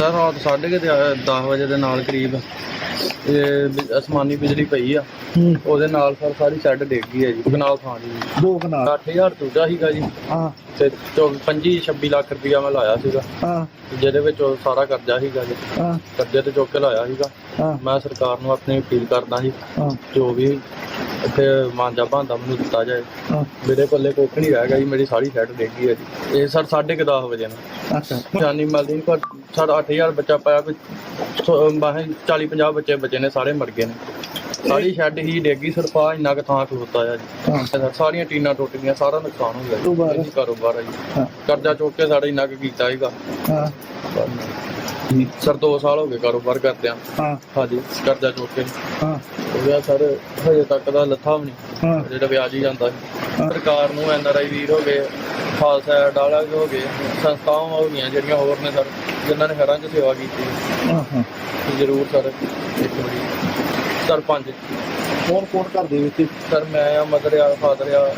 ਰਾਤ ਸਾਢੇ ਕੁ 10 ਵਜੇ ਦੇ ਨਾਲ ਕਰੀਬ ਇਹ ਅਸਮਾਨੀ ਬਿਜਲੀ ਪਈ ਆ। ਹੂੰ। ਉਹਦੇ ਨਾਲ ਸਰ ਸਾਰੀ ਸ਼ੈੱਡ ਡਿੱਗ ਗਈ ਹੈ ਜੀ ਕਨਾਲ ਥਾਂ ਦੀ ਦੋ ਕਨਾਲ 8000 ਚੂਜਾ ਸੀਗਾ ਜੀ। ਹਾਂ। ਤੇ 25 26 ਲੱਖ ਰੁਪਇਆ ਮੈਂ ਲਾਇਆ ਸੀਗਾ। ਹਾਂ। ਜਿਹਦੇ ਵਿੱਚ ਉਹ ਸਾਰਾ ਕਰਜ਼ਾ ਸੀਗਾ ਜੀ। ਹਾਂ। ਕਰਜ਼ੇ ਤੇ ਚੁੱਕ ਕੇ ਲਾਇਆ ਸੀਗਾ। ਹਾਂ। ਮੈਂ ਸਰਕਾਰ ਨੂੰ ਆਪਣੀ ਅਪੀਲ ਕਰਦਾ ਸੀ ਹਾਂ। ਜੋ ਵੀ ਇੱਥੇ ਮਾਂਜਾ ਭਾਂਦਾ ਮੈਨੂੰ ਦਿੱਤਾ ਜਾਏ। ਹਾਂ। ਮੇਰੇ ਪੱਲੇ ਕੁੱਖ ਨਹੀਂ ਰਹਿ ਗਿਆ ਜੀ ਮੇਰੀ ਸਾਰੀ ਸ਼ੈਡ ਡਿੱਗ ਗਈ ਹੈ ਜੀ। ਇਹ ਸਰ 10:30 ਵਜੇ ਨਾਲ ਅੱਛਾ। ਜਾਨੀ ਮਿਲਦੀ ਨਹੀਂ ਪਰ ਸਾਡਾ 8000 ਬੱਚਾ ਪਾਇਆ ਕੋਈ 40 50 ਬੱਚੇ ਬਚੇ ਨੇ ਸਾਰੇ ਮਰ ਗਏ ਨੇ। ਸਾਰੀ ਸ਼ੈਡ ਹੀ ਡੇਗੀ ਸਰਪਾ ਇੰਨਾ ਕੁ ਥਾਂ ਖਲੋਤਾ ਆ ਜੀ। ਹਾਂ। ਸਾਰੀਆਂ ਟੀਨਾਂ ਟੁੱਟ ਗਈਆਂ ਸਾਰਾ ਨੁਕਸਾਨ ਹੋ ਗਿਆ। ਜੀ। ਇਹੀ ਕਾਰੋਬਾਰ ਆ ਜੀ। ਹਾਂ। ਕਰਜ਼ਾ ਚੁੱਕ ਕੇ ਸਾਡਾ ਇੰਨਾ ਕੁ ਕੀਤਾ ਸੀਗਾ। ਹਾਂ। ਸਰ 2 ਸਾਲ ਹੋ ਗਏ ਕਾਰੋਬਾਰ ਕਰਦਿਆਂ ਹਾਂ। ਹਾਂਜੀ ਕਰਜ਼ਾ ਚੁੱਕ ਕੇ। ਹਾਂ। ਹੋ ਗਿਆ ਸਰ ਹਜੇ ਤੱਕ ਦਾ ਲੱਥਾ ਵੀ ਨਹੀਂ। ਹਾਂ। ਜਿਹੜਾ ਵਿਆਜ ਹੀ ਜਾਂਦਾ ਹਾਂ। ਸਰਕਾਰ ਨੂੰ ਐਨਆਰਆਈ ਵੀਰ ਹੋ ਗਏ ਖਾਲਸਾ ਡਾਲਾ ਹੋ ਗਏ ਸੰਸਥਾਵਾਂ ਹੋ ਗਈਆਂ ਜਿਹੜੀਆਂ ਹੋਰ ਨੇ ਸਰ ਜਿਨ੍ਹਾਂ ਨੇ ਘਰਾਂ 'ਚ ਸੇਵਾ ਕੀਤੀ। ਹਾਂ ਹਾਂ। ਜ਼ਰੂਰ ਸਰ ਇੱਕ ਵਾਰੀ ਸਰਪੰਚ ਕੌਣ ਕੌਣ ਘਰ ਦੇ ਵਿੱਚ? ਸਰ ਮੈਂ ਆ ਮਦਰ ਆ ਫਾਦਰ ਆ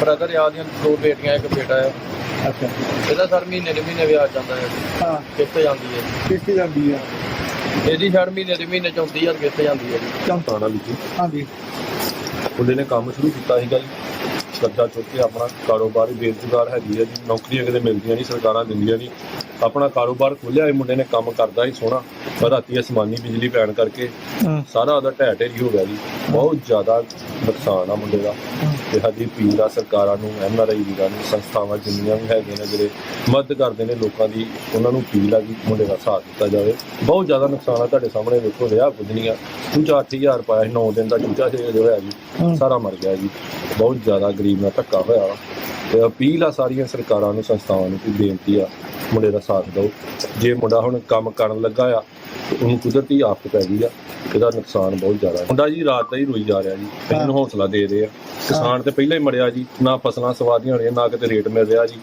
ਬ੍ਰਦਰ ਆ ਦੀਆਂ ਦੋ ਬੇਟੀਆਂ ਇੱਕ ਬੇਟਾ ਆ। ਅੱਛਾ। ਇਹਦਾ ਸਰ ਮਹੀਨੇ ਦੇ ਮਹੀਨੇ ਵਿਆਜ ਜਾਂਦਾ ਹੈ। ਹਾਂ। ਕਿੱਥੇ ਜਾਂਦੀ ਹੈ ਕਿੱਥੇ ਜਾਂਦੀ ਆ। ਇਹਦੀ ਛੜ ਮਹੀਨੇ ਦੇ ਮਹੀਨੇ 34000 ਕਿੱਥੇ ਜਾਂਦੀ ਹੈ ਜੀ। ਚੰਪਾ ਥਾਣਾ ਵਿੱਚ ਹਾਂਜੀ। ਮੁੰਡੇ ਨੇ ਕੰਮ ਸ਼ੁਰੂ ਕੀਤਾ ਸੀਗਾ ਜੀ। ਕਰਜ਼ਾ ਚੁੱਕ ਕੇ ਆਪਣਾ ਕਾਰੋਬਾਰ ਹੀ ਬੇਰੁਜ਼ਗਾਰ ਹੈਗੀ ਹੈ ਜੀ। ਨੌਕਰੀਆਂ ਕਿਤੇ ਮਿਲਦੀਆਂ ਨਹੀਂ ਸਰਕਾਰਾਂ ਦਿੰਦੀਆਂ ਨਹੀਂ। ਆਪਣਾ ਕਾਰੋਬਾਰ ਖੋਲਿਆ ਇਹ ਮੁੰਡੇ ਨੇ ਕੰਮ ਕਰਦਾ ਹੀ ਸੋਹਣਾ। ਪਰ ਰਾਤੀ ਅਸਮਾਨੀ ਬਿਜਲੀ ਪੈਣ ਕਰਕੇ ਹਾਂ। ਸਾਰਾ ਉਹਦਾ ਢਹਿ ਢੇਰੀ ਹੋ ਗਿਆ ਜੀ। ਬਹੁਤ ਜ਼ਿਆਦਾ ਨੁਕਸਾਨ ਆ ਮੁੰਡੇ ਦਾ। ਤੇ ਸਾਡੀ ਅਪੀਲ ਆ ਸਰਕਾਰਾਂ ਨੂੰ ਐਨਆਰਆਈ ਵੀਰਾਂ ਨੂੰ ਸੰਸਥਾਵਾਂ ਜਿੰਨੀਆਂ ਵੀ ਹੈਗੀਆਂ ਨੇ ਜਿਹੜੇ ਮਦਦ ਕਰਦੇ ਨੇ ਲੋਕਾਂ ਦੀ ਉਹਨਾਂ ਨੂੰ ਅਪੀਲ ਆ ਕਿ ਮੁੰਡੇ ਦਾ ਸਾਥ ਦਿੱਤਾ ਜਾਵੇ। ਬਹੁਤ ਜ਼ਿਆਦਾ ਨੁਕਸਾਨ ਆ ਤੁਹਾਡੇ ਸਾਹਮਣੇ ਵੇਖੋ ਰਿਹਾ ਕੁਝ ਨਹੀਂ ਆ ਚੂਚਾ 8000 ਪਾਇਆ ਸੀ 9 ਦਿਨ ਦਾ ਚੂਚਾ ਸੀ ਜੋ ਹੋਇਆ ਜੀ। ਸਾਰਾ ਮਰ ਗਿਆ ਜੀ। ਬਹੁਤ ਜ਼ਿਆਦਾ ਗਰੀਬ ਨਾਲ ਧੱਕਾ ਹੋਇਆ। ਤੇ ਅਪੀਲ ਆ ਸਾਰੀਆਂ ਸਰਕਾਰਾਂ ਨੂੰ ਸੰਸਥਾਵਾਂ ਨੂੰ ਕਿ ਬੇਨਤੀ ਆ ਮੁੰਡੇ ਦਾ ਸਾਥ ਦਿਓ। ਜੇ ਮੁੰਡਾ ਹੁਣ ਕੰਮ ਕਰਨ ਲੱਗਾ ਆ ਉਹਨੂੰ ਕੁਦਰਤੀ ਆਫਤ ਪੈ ਗਈ ਆ ਇਹਦਾ ਨੁਕਸਾਨ ਬਹੁਤ ਜ਼ਿਆਦਾ। ਹੈ ਮੁੰਡਾ ਜੀ ਰਾਤ ਦਾ ਹੀ ਰੋਈ ਜਾ ਰਿਹਾ ਜੀ। ਇਹਨੂੰ ਹੌਸਲਾ ਦੇ ਰਹੇ ਆ। ਕਿਸਾਨ ਤੇ ਪਹਿਲਾਂ ਹੀ ਮਰਿਆ ਜੀ। ਨਾ ਫਸਲਾਂ ਸਵਾਦੀਆਂ ਹੋਣੀਆਂ ਨਾ ਕਿਤੇ ਰੇਟ ਮਿਲ ਰਿਹਾ ਜੀ।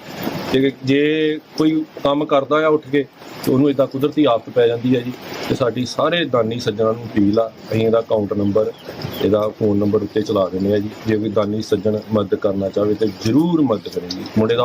ਤੇ ਜੇ ਕੋਈ ਕੰਮ ਕਰਦਾ ਆ ਉੱਠ ਕੇ ਤੇ ਉਹਨੂੰ ਇਦਾਂ ਕੁਦਰਤੀ ਆਫਤ ਪੈ ਜਾਂਦੀ ਹੈ ਜੀ। ਤੇ ਸਾਡੀ ਸਾਰੇ ਦਾਨੀ ਸੱਜਣਾਂ ਨੂੰ ਅਪੀਲ ਆ ਅਸੀਂ ਇਹਦਾ ਅਕਾਊਂਟ ਨੰਬਰ ਇਹਦਾ ਫੋਨ ਨੰਬਰ ਉੱਤੇ ਚਲਾ ਦਿੰਦੇ ਆ ਜੀ। ਜੇ ਕੋਈ ਦਾਨੀ ਸੱਜਣ ਮਦਦ ਕਰਨਾ ਚਾਹਵੇ ਤੇ ਜਰੂਰ ਮਦਦ ਕਰੇ ਜੀ। ਮੁੰਡੇ ਦਾ